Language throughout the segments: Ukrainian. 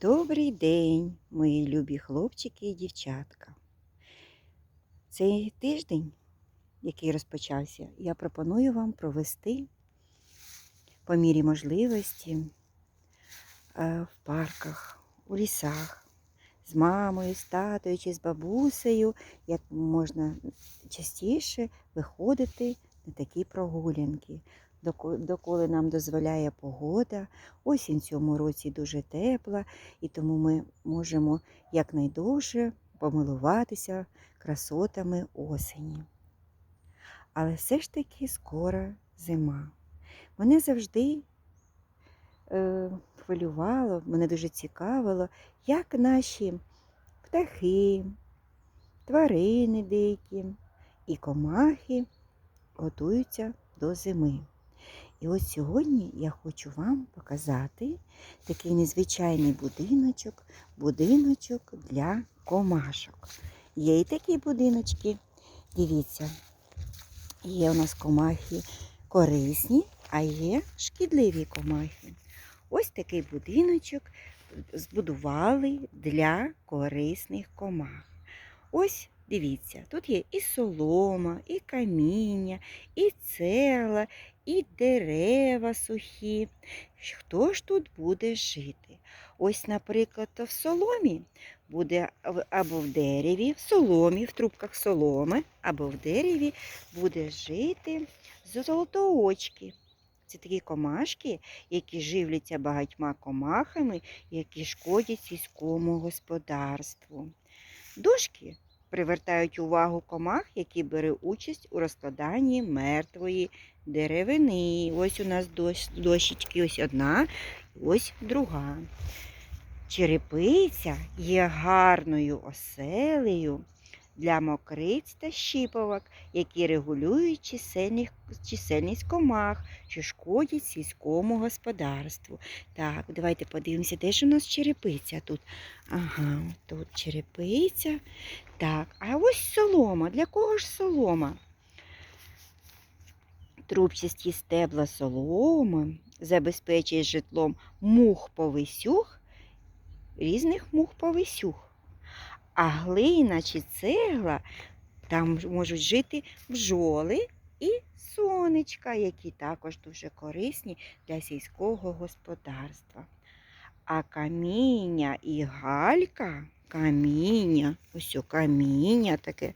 Добрий день, мої любі хлопчики і дівчатка. Цей тиждень, який розпочався, я пропоную вам провести по мірі можливості е, в парках, у лісах, з мамою, з татою чи з бабусею, як можна частіше виходити на такі прогулянки. Доко- Доколи нам дозволяє погода, осінь цьому році дуже тепла, і тому ми можемо якнайдовше помилуватися красотами осені. Але все ж таки скоро зима. Мене завжди е, хвилювало, мене дуже цікавило, як наші птахи, тварини дикі і комахи готуються до зими. І ось сьогодні я хочу вам показати такий незвичайний будиночок, будиночок для комашок. Є і такі будиночки. Дивіться, є у нас комахи корисні, а є шкідливі комахи. Ось такий будиночок збудували для корисних комах. Ось дивіться, тут є і солома, і каміння, і цегла, і дерева сухі. Хто ж тут буде жити? Ось, наприклад, в соломі буде або в дереві, в соломі, в трубках соломи, або в дереві буде жити золотоочки. Це такі комашки, які живляться багатьма комахами, які шкодять сільському господарству. Дошки привертають увагу комах, які беруть участь у розкладанні мертвої деревини. Ось у нас дощечки, ось одна, ось друга. Черепиця є гарною оселею для мокриць та щіповок, які регулюють чисельних- чисельність комах, що шкодять сільському господарству. Так, давайте подивимося, де ж у нас черепиця тут. Ага, тут черепиця. Так, а ось солома. Для кого ж солома? Трубчасті стебла соломи забезпечує житлом мух повисюх, різних мух повисюх. А глина чи цегла там можуть жити бджоли і сонечка, які також дуже корисні для сільського господарства. А каміння і галька, каміння, ось каміння таке,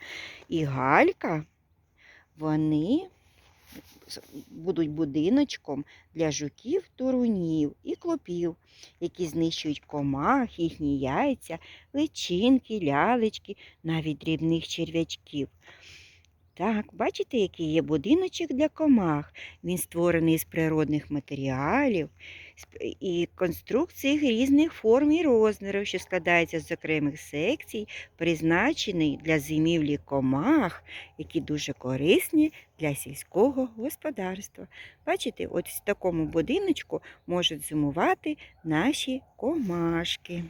і галька, вони будуть будиночком для жуків, турунів і клопів, які знищують комах, їхні яйця, личинки, лялечки, навіть дрібних черв'ячків. Так, бачите, який є будиночок для комах. Він створений з природних матеріалів і конструкцій різних форм і розмірів, що складається з окремих секцій, призначений для зимівлі комах, які дуже корисні для сільського господарства. Бачите, от в такому будиночку можуть зимувати наші комашки.